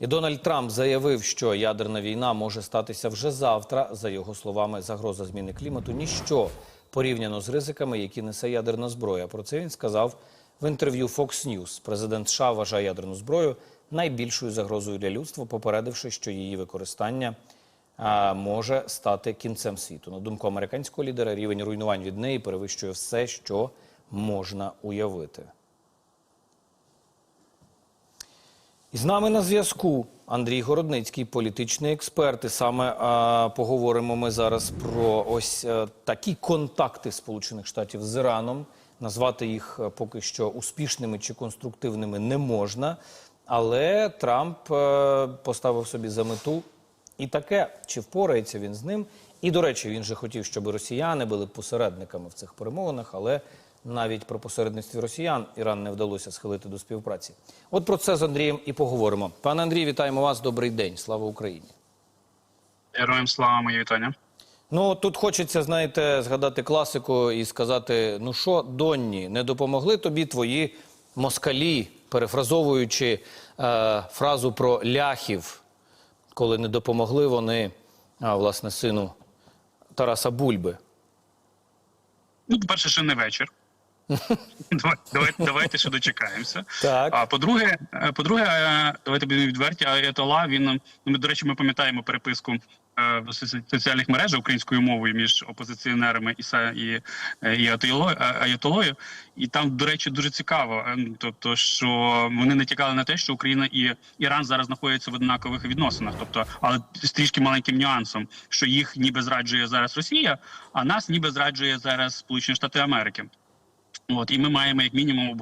І Дональд Трамп заявив, що ядерна війна може статися вже завтра. За його словами, загроза зміни клімату ніщо порівняно з ризиками, які несе ядерна зброя. Про це він сказав в інтерв'ю Fox News. Президент США вважає ядерну зброю найбільшою загрозою для людства, попередивши, що її використання може стати кінцем світу. На думку американського лідера, рівень руйнувань від неї перевищує все, що можна уявити. І з нами на зв'язку Андрій Городницький, політичний експерт. І саме а, поговоримо ми зараз про ось е, такі контакти Сполучених Штатів з Іраном. Назвати їх е, поки що успішними чи конструктивними не можна. Але Трамп е, поставив собі за мету і таке, чи впорається він з ним. І, до речі, він же хотів, щоб росіяни були посередниками в цих перемовинах, але навіть про посередництві росіян Іран не вдалося схилити до співпраці. От про це з Андрієм і поговоримо. Пане Андрій, вітаємо вас. Добрий день. Слава Україні. Героям слава мої вітання. Ну тут хочеться, знаєте, згадати класику і сказати: ну що, Донні, не допомогли тобі твої москалі, перефразовуючи е, фразу про ляхів, коли не допомогли вони, а, власне, сину Тараса Бульби. Ну, по-перше, ще не вечір. Давай- Давайте, давайте ще дочекаємося. Так. А по-друге, е, по-друге, е, давайте будемо відверті. Аятола, він ну, ми, до речі, ми пам'ятаємо переписку е, в соціальних мережах українською мовою між опозиціонерами і Са- і, е, і Аятолою. І там, до речі, дуже цікаво. е, Тобто, що вони натякали на те, що Україна і Іран зараз знаходяться в однакових відносинах. Тобто, але з трішки маленьким нюансом, що їх ніби зраджує зараз Росія, а нас ніби зраджує зараз Сполучені Штати Америки. От і ми маємо як мінімум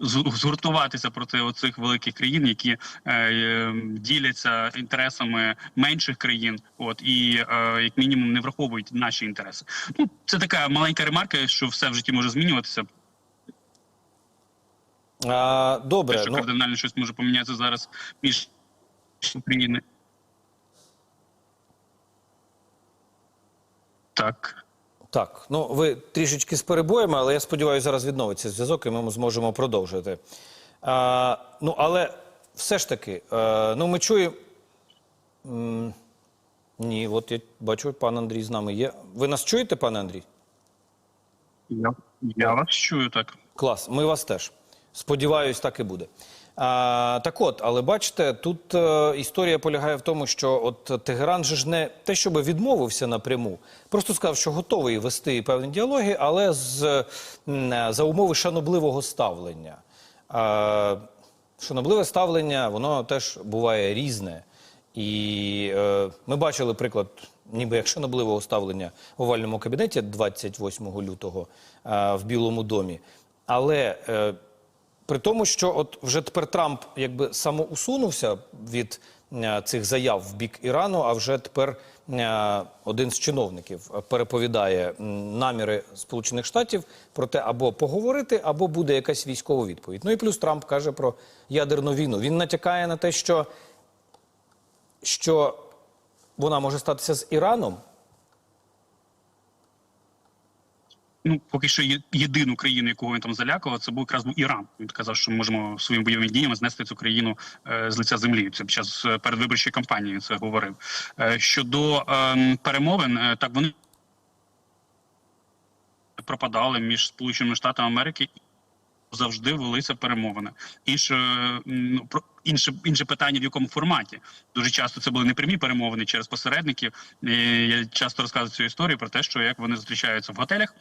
згуртуватися проти оцих великих країн, які е, е, діляться інтересами менших країн, от і е, як мінімум не враховують наші інтереси. Ну це така маленька ремарка, що все в житті може змінюватися. А, Те, добре, що ну, кардинально щось може помінятися зараз між Україною. Так. Так, ну ви трішечки з перебоями, але я сподіваюся, зараз відновиться зв'язок, і ми зможемо продовжити. А, ну, але все ж таки, е, ну ми чуємо. Ні, от я бачу, пан Андрій з нами є. Ви нас чуєте, пане Андрій? Я, я вас чую так. Клас, ми вас теж. Сподіваюсь, так і буде. А, так от, але бачите, тут е, історія полягає в тому, що от Тегеран же ж не те, щоб відмовився напряму, просто сказав, що готовий вести певні діалоги, але з, м, за умови шанобливого ставлення. А, шанобливе ставлення, воно теж буває різне. І е, ми бачили приклад, ніби як шанобливого ставлення в овальному кабінеті 28 лютого е, в Білому домі. Але е, при тому, що от вже тепер Трамп якби самоусунувся від е, цих заяв в бік Ірану, а вже тепер е, один з чиновників е, переповідає наміри Сполучених Штатів про те, або поговорити, або буде якась військова відповідь. Ну і плюс Трамп каже про ядерну війну. Він натякає на те, що, що вона може статися з Іраном. Ну, поки що єдину країну, яку він там залякував, це був якраз був Іран. Він казав, що ми можемо своїми бойовими діями знести цю країну е, з лиця землі. Це під час е, передвиборчої кампанії це говорив. Е, щодо е, перемовин, так вони пропадали між Сполученими Штатами Америки. Завжди велися перемовини. Інше ну про інше інше питання в якому форматі. Дуже часто це були непрямі перемовини через посередників. І я часто розказую цю історію про те, що як вони зустрічаються в готелях.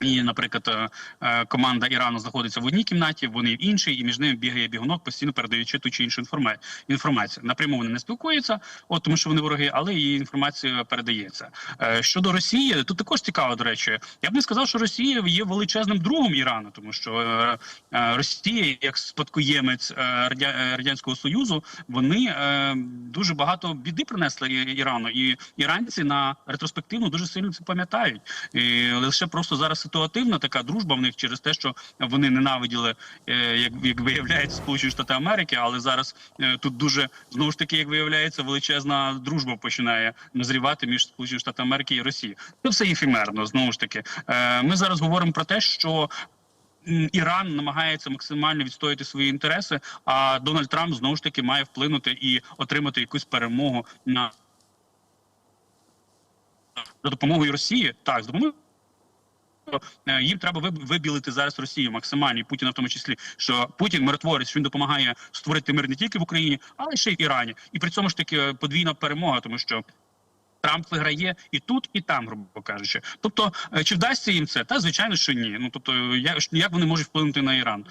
І, наприклад, е, е, команда Ірану знаходиться в одній кімнаті, вони в іншій, і між ними бігає бігунок, постійно передаючи ту чи іншу інформа- інформацію. Напряму вони не спілкуються, от тому що вони вороги, але і інформація передається. Е, Щодо Росії, тут також цікаво, до речі, я б не сказав, що Росія є величезним другом Ірану, тому що Росія, як спадкоємець радянського союзу, вони дуже багато біди принесли Ірану, і іранці на ретроспективно дуже сильно це пам'ятають. І лише просто зараз ситуативна така дружба в них через те, що вони ненавиділи, е, як, як виявляється, Сполучені Штати Америки, але зараз е, тут дуже знову ж таки, як виявляється, величезна дружба починає назрівати між Сполученими Штатами Америки і Росією. Це все ефемерно. Знову ж таки, Е, ми зараз говоримо про те, що Іран намагається максимально відстояти свої інтереси, а Дональд Трамп знову ж таки має вплинути і отримати якусь перемогу на за допомогою Росії. Так, з допомогою. Е, Їм треба виб- вибілити зараз Росію максимально, і Путіна в тому числі, що Путін миротворець, що він допомагає створити мир не тільки в Україні, але ще й в Ірані. І при цьому ж таки е, подвійна перемога, тому що Трамп виграє і тут, і там, грубо кажучи. Тобто, е, чи вдасться їм це? Та звичайно, що ні. Ну тобто, як вони можуть вплинути на Іран?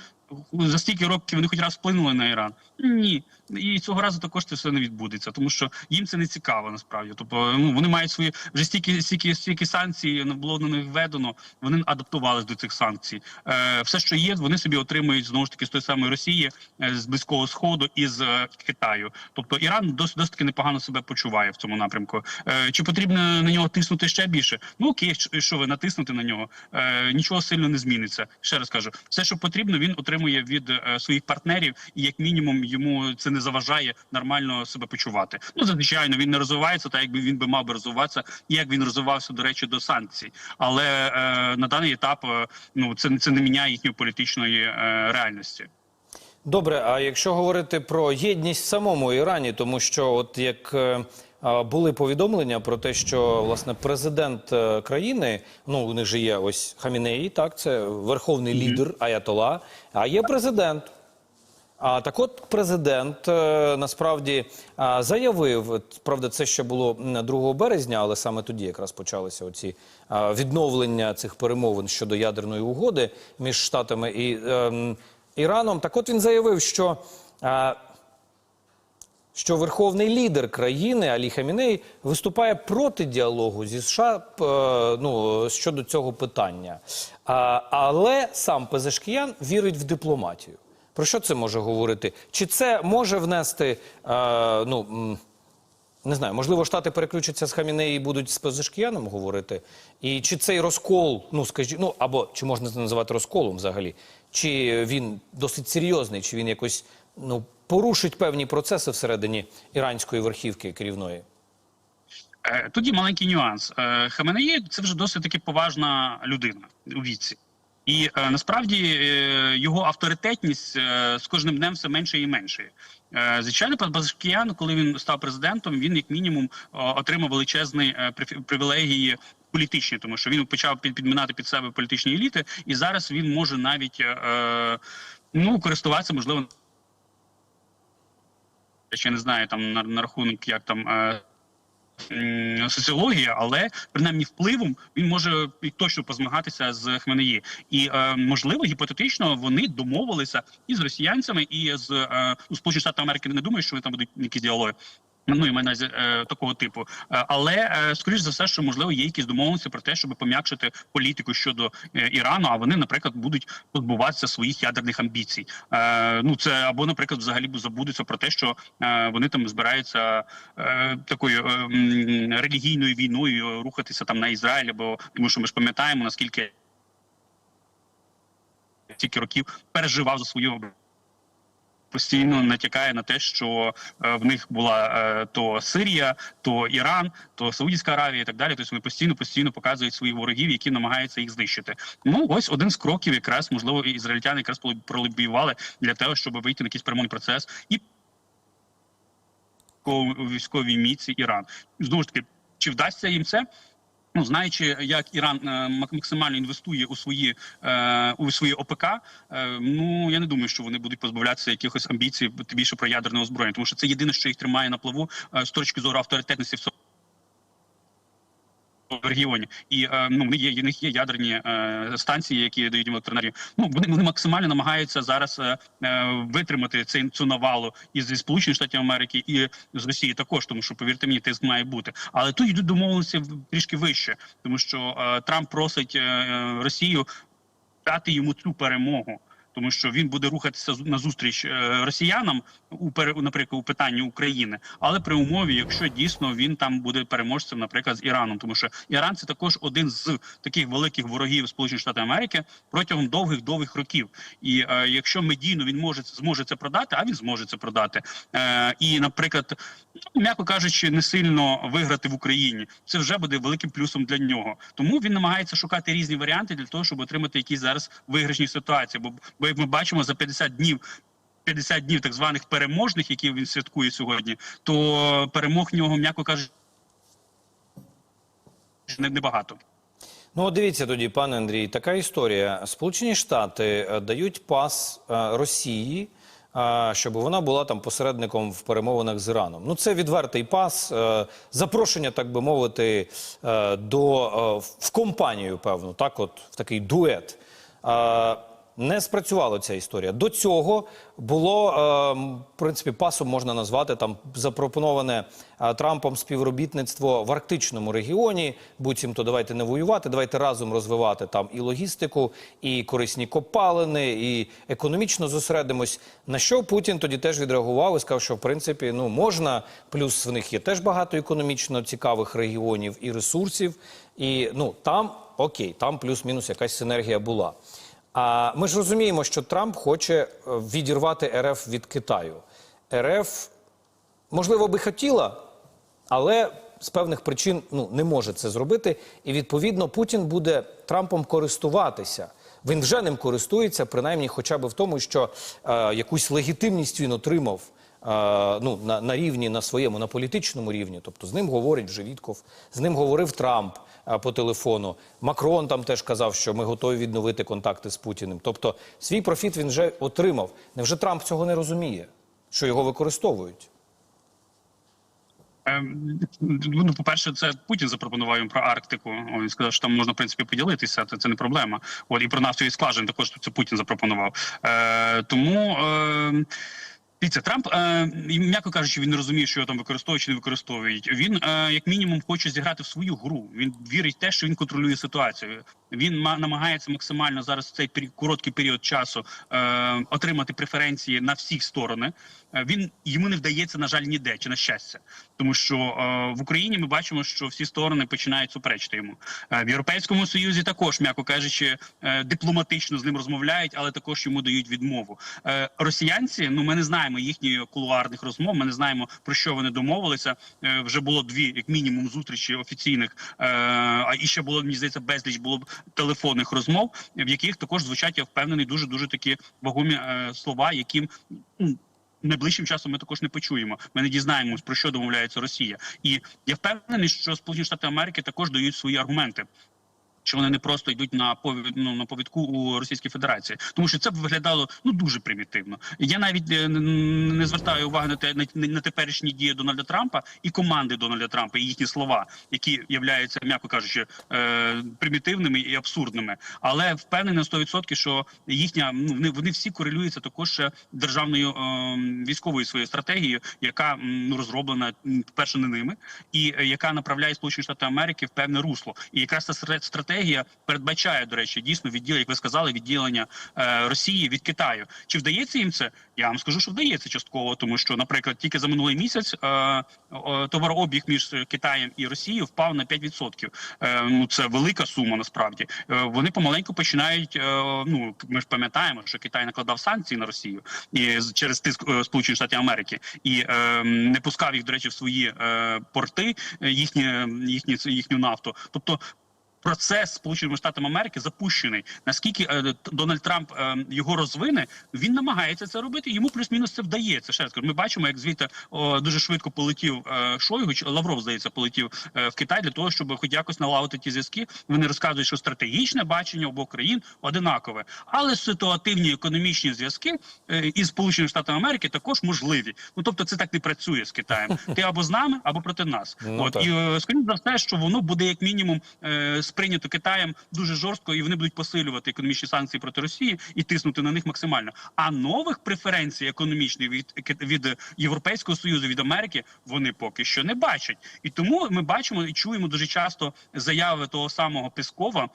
За стільки років вони хоч раз вплинули на Іран? Ні. І цього разу також це все не відбудеться, тому що їм це не цікаво насправді. Тобто, ну вони мають свої вже стільки, стільки, стільки санкцій було на них введено. Вони адаптувались до цих санкцій. Е, все, що є, вони собі отримують знову ж таки з тої самої Росії, е, з близького сходу і з е, Китаю. Тобто Іран досить досить таки непогано себе почуває в цьому напрямку. Е, чи потрібно на нього тиснути ще більше? Ну окей, що ви натиснути на нього? Е, нічого сильно не зміниться. Ще раз кажу, все, що потрібно, він отримує від е, своїх партнерів, і як мінімум йому це не заважає нормально себе почувати. Ну звичайно, він не розвивається, так якби він би мав би розвиватися, і як він розвивався до речі до санкцій. Але е, на даний етап е, ну це це не міняє їхньої політичної е, реальності. Добре, а якщо говорити про єдність в самому Ірані, тому що от як е, були повідомлення про те, що власне президент е, країни, ну у них же є ось Хамінеї, так це верховний лідер Аятола, а є президент. А так от президент е, насправді заявив, правда, це ще було 2 березня, але саме тоді якраз почалися оці відновлення цих перемовин щодо ядерної угоди між Штатами і ем, Іраном. Так от він заявив, що, а, що верховний лідер країни Алі Хаміней виступає проти діалогу зі США е, ну, щодо цього питання. А, але сам Пезешкіян вірить в дипломатію. Про що це може говорити? Чи це може внести, е, ну не знаю, можливо, штати переключаться з Хамінеї і будуть з Пезешкіяном говорити? І чи цей розкол, ну скажіть, ну або чи можна це називати розколом взагалі? Чи він досить серйозний, чи він якось ну порушить певні процеси всередині іранської верхівки керівної? Е, Тоді маленький нюанс. Е, Хаменеї це вже досить таки поважна людина у віці. І е, насправді е, його авторитетність е, з кожним днем все менше і менше. Е, звичайно, Базкіян, коли він став президентом, він як мінімум о, отримав величезні е, привілегії політичні, тому що він почав під- підминати під себе політичні еліти, і зараз він може навіть е, е, ну користуватися можливо. Я ще не знаю там на, на рахунок, як там е, соціологія, але принаймні впливом він може точно позмагатися з Хменеї. І е, можливо, гіпотетично вони домовилися і з росіянцями, і з е, у Сполучених Штатів Америки. Не думаю, що вони там будуть якісь діалоги. Ну, і мене е, такого типу, Е, але е, скоріш за все, що можливо є якісь домовленості про те, щоб пом'якшити політику щодо е, Ірану. А вони, наприклад, будуть позбуватися своїх ядерних амбіцій. Е, ну це або, наприклад, взагалі забудуться про те, що е, вони там збираються е, такою е, релігійною війною рухатися там на Ізраїль, або тому, що ми ж пам'ятаємо наскільки стільки років переживав за свою. Постійно натякає на те, що е, в них була е, то Сирія, то Іран, то Саудівська Аравія і так далі. Тобто вони постійно постійно показують своїх ворогів, які намагаються їх знищити. Ну ось один з кроків, якраз можливо, ізраїльтяни якраз пролобіювали для того, щоб вийти на якийсь перемовний процес і військовій міці Іран. Знову ж таки, чи вдасться їм це? Ну, знаючи, як Іран е, мак- максимально інвестує у свої е, у свої ОПК, е, ну я не думаю, що вони будуть позбавлятися якихось амбіцій більше про ядерне озброєння, тому що це єдине, що їх тримає на плаву з точки зору авторитетності в цьому регіоні. І е, ну вони є, в них є ядерні е, станції, які дають електроенергію. Ну вони, вони максимально намагаються зараз е, витримати цей цю навалу із зі Сполучених Штатів Америки і з Росії також, тому що повірте мені, тиск має бути. Але тут йдуть домовленості трішки вище, тому що Трамп просить Росію дати йому цю перемогу. Тому що він буде рухатися на зустріч е, росіянам у наприклад, у питанні України, але при умові, якщо дійсно він там буде переможцем, наприклад, з Іраном, тому що Іран це також один з таких великих ворогів Сполучених Штатів Америки протягом довгих довгих років. І е, якщо медійно він може зможе це продати, а він зможе це продати. Е, і, наприклад, ну, м'яко кажучи, не сильно виграти в Україні, це вже буде великим плюсом для нього. Тому він намагається шукати різні варіанти для того, щоб отримати якісь зараз виграшні ситуації. Бо, бо як ми бачимо, за 50 днів. 50 днів так званих переможних, які він святкує сьогодні, то перемог в нього, м'яко кажучи, не- небагато. Ну, дивіться тоді, пане Андрій, така історія. Сполучені Штати е, дають пас е, Росії, е, щоб вона була там посередником в перемовинах з Іраном. Ну, це відвертий пас, запрошення, так би мовити, до в компанію, певно, так, от в такий дует. Не спрацювала ця історія. До цього було, е, в принципі, пасом можна назвати там запропоноване е, Трампом співробітництво в арктичному регіоні. Буцімто давайте не воювати, давайте разом розвивати там і логістику, і корисні копалини, і економічно зосередимось. На що Путін тоді теж відреагував і сказав, що в принципі ну можна, плюс в них є теж багато економічно цікавих регіонів і ресурсів. І ну там окей, там плюс-мінус якась синергія була. А ми ж розуміємо, що Трамп хоче е, відірвати РФ від Китаю. РФ, можливо, би хотіла, але з певних причин ну, не може це зробити. І відповідно Путін буде Трампом користуватися. Він вже ним користується, принаймні, хоча б в тому, що е, якусь легітимність він отримав. е, Ну, на, на рівні на своєму, на політичному рівні, тобто з ним говорить вже Вітков, з ним говорив Трамп по телефону. Макрон там теж казав, що ми готові відновити контакти з Путіним. Тобто свій профіт він вже отримав. Невже Трамп цього не розуміє, що його використовують? Ем, Ну, по-перше, це Путін запропонував їм про Арктику. Він сказав, що там можна в принципі поділитися. Це, це не проблема. От і про нафтові скважини також це Путін запропонував. Е, тому. Е, Дивіться, Трамп, е, м'яко кажучи, він не розуміє, що його там використовують чи не використовують. Він, е, як мінімум, хоче зіграти в свою гру. Він вірить в те, що він контролює ситуацію. Він ма- намагається максимально зараз в цей короткий період часу е, отримати преференції на всі сторони. Е, він йому не вдається, на жаль, ніде чи на щастя, тому що е, в Україні ми бачимо, що всі сторони починають суперечити йому. Е, в Європейському Союзі також, м'яко кажучи, е, дипломатично з ним розмовляють, але також йому дають відмову. Е, росіянці, ну ми не знаємо їхніх кулуарних розмов. Ми не знаємо про що вони домовилися. Е, вже було дві, як мінімум, зустрічі офіційних. Е, а і ще було мені здається, безліч було б телефонних розмов, в яких також звучать, я впевнений, дуже дуже такі вагомі е, слова, яким. ну, Найближчим часом ми також не почуємо. Ми не дізнаємось про що домовляється Росія, і я впевнений, що Сполучені Штати Америки також дають свої аргументи. Що вони не просто йдуть на повід, ну, на повідку у Російській Федерації, тому що це б виглядало ну дуже примітивно. Я навіть е, не звертаю уваги на те на, на теперішні дії Дональда Трампа і команди Дональда Трампа, і їхні слова, які являються, м'яко кажучи, е, примітивними і абсурдними. Але впевнений на 100%, що їхня ну вони, вони всі корелюються також державною е, військовою своєю стратегією, яка ну розроблена перше не ними, і е, яка направляє Сполучені Штати Америки в певне русло. І якраз ця стра- стратегія передбачає, до речі, дійсно відділ, як ви сказали, відділення е, Росії від Китаю. Чи вдається їм це? Я вам скажу, що вдається частково, тому що, наприклад, тільки за минулий місяць е, е, товарообіг між Китаєм і Росією впав на 5%. Е, ну це велика сума насправді. Е, вони помаленьку починають. Е, ну ми ж пам'ятаємо, що Китай накладав санкції на Росію і через тиск е, Сполучених Штатів Америки і е, не пускав їх, до речі, в свої е, порти, е, їхні, їхні їхню нафту. Тобто процес Сполученими Штатами Америки запущений. Наскільки е, Дональд Трамп е, його розвине, він намагається це робити. Йому плюс-мінус це вдається. Ще раз кажу, ми бачимо, як звідти о, дуже швидко полетів е, Шойгу, чи Лавров здається, полетів е, в Китай для того, щоб хоч якось налагодити ті зв'язки. Вони розказують, що стратегічне бачення обох країн одинакове, але ситуативні економічні зв'язки е, із Сполученими Штатами Америки також можливі. Ну тобто, це так не працює з Китаєм. Ти або з нами, або проти нас. Ну, От так. і е, скоріше за все, що воно буде як мінімум е, сприйнято Китаєм дуже жорстко, і вони будуть посилювати економічні санкції проти Росії і тиснути на них максимально. А нових преференцій економічних від від Європейського союзу від Америки вони поки що не бачать. І тому ми бачимо і чуємо дуже часто заяви того самого Пескова.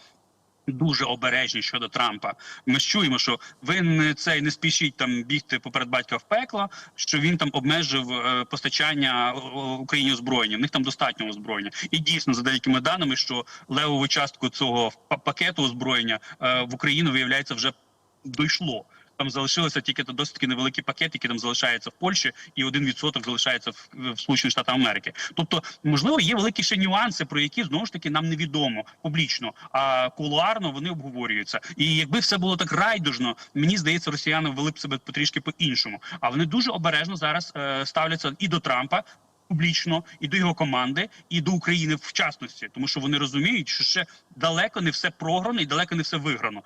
Дуже обережні щодо Трампа. Ми чуємо, що ви не цей не спішіть там бігти поперед батька в пекло, що він там обмежив е, постачання е, Україні озброєння. В них там достатньо озброєння. І дійсно, за деякими даними, що левову частку цього па- пакету озброєння е, в Україну виявляється вже дійшло. Там залишилося тільки досить таки невеликий пакет, який там залишається в Польщі, і один відсоток залишається в, в Сполучених Штатах Америки. Тобто, можливо, є великі ще нюанси, про які знову ж таки нам невідомо публічно, а кулуарно вони обговорюються. І якби все було так райдужно, мені здається, росіяни вели б себе потрішки по-іншому. А вони дуже обережно зараз е, ставляться і до Трампа. Публічно і до його команди, і до України в частності, тому що вони розуміють, що ще далеко не все програно і далеко не все виграно.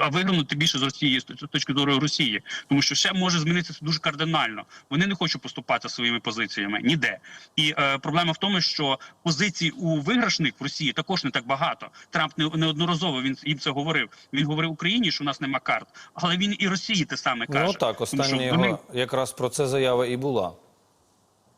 А виграно тим більше з Росії з точки зору Росії, тому що ще може змінитися дуже кардинально. Вони не хочуть поступати своїми позиціями ніде. І е, проблема в тому, що позицій у виграшних в Росії також не так багато. Трамп не неодноразово він їм це говорив. Він говорив Україні, що у нас нема карт, але він і Росії те саме каже. Ну так, остання вони- якраз про це заява і була.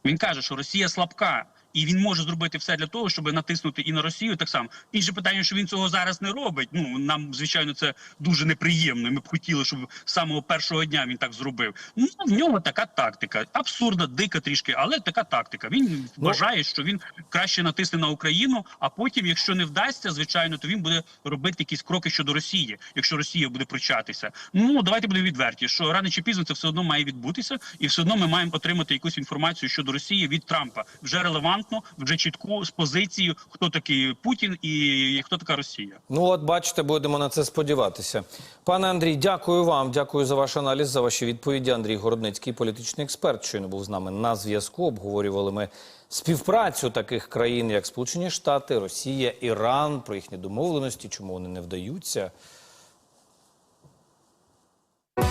Він каже, що Росія слабка, і він може зробити все для того, щоб натиснути і на Росію. Так само інше питання, що він цього зараз не робить. Ну нам звичайно це дуже неприємно. Ми б хотіли, щоб з самого першого дня він так зробив. Ну в нього така тактика, абсурдна, дика трішки, але така тактика. Він вважає, що він краще натисне на Україну. А потім, якщо не вдасться, звичайно, то він буде робити якісь кроки щодо Росії, якщо Росія буде причатися. Ну давайте будемо відверті, що рано чи пізно це все одно має відбутися, і все одно ми маємо отримати якусь інформацію щодо Росії від Трампа вже релевантно, вже чітку з позицією, хто такий Путін і хто така Росія. Ну, от бачите, будемо на це сподіватися. Пане Андрій, дякую вам. Дякую за ваш аналіз, за ваші відповіді. Андрій Городницький, політичний експерт, щойно був з нами на зв'язку. Обговорювали ми співпрацю таких країн, як Сполучені Штати, Росія, Іран, про їхні домовленості, чому вони не вдаються.